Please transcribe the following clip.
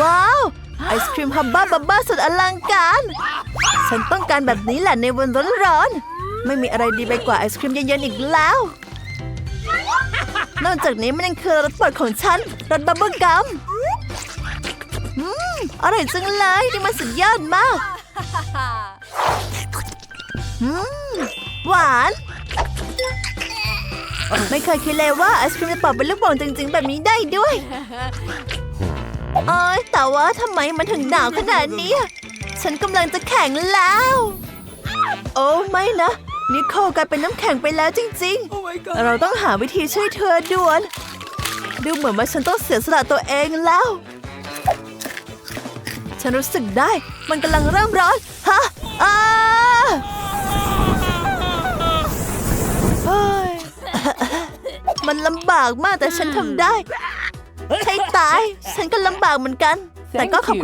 ว้าว ไอศครีมฮับบ้าบับบ้าสุดอลังการ ฉันต้องการแบบนี้แหละในวันร้อนๆไม่มีอะไรดีไปกว่าไอศครีมเย็นๆอีกแล้ว นอกจากนี้มันยังคือรสโปรดของฉันรสบับเบิ้ลกัมอืมอร่อยจังเลยนี่มันสุดยอดมากอืมหวานไม่เคยคิดเลยว่าไอศครีมจะเป่าเป็นลูกโป่งจริง ๆ แบบนี้ได้ด้วย เอ้ยแต่ว่าทำไมมันถึงหนาวขนาดนี้ ฉันกำลังจะแข็งแล้ว โอ้ไม่นะ นิโคลกลายเป็นน้ำแข็งไปแล้วจริง ๆ เราต้องหาวิธีช่วยเธอด่วน ดูเหมือนว่าฉันต้องเสียสละตัวเองแล้ว ฉันรู้สึกได้ มันกำลังเริ่มร้อน ฮะอ้าเฮ้ยมันลำบากมากแต่ฉันทำได้ให้ตาย ฉันก็ลำบากเหมือนกัน แต่ก็ขอบคุณ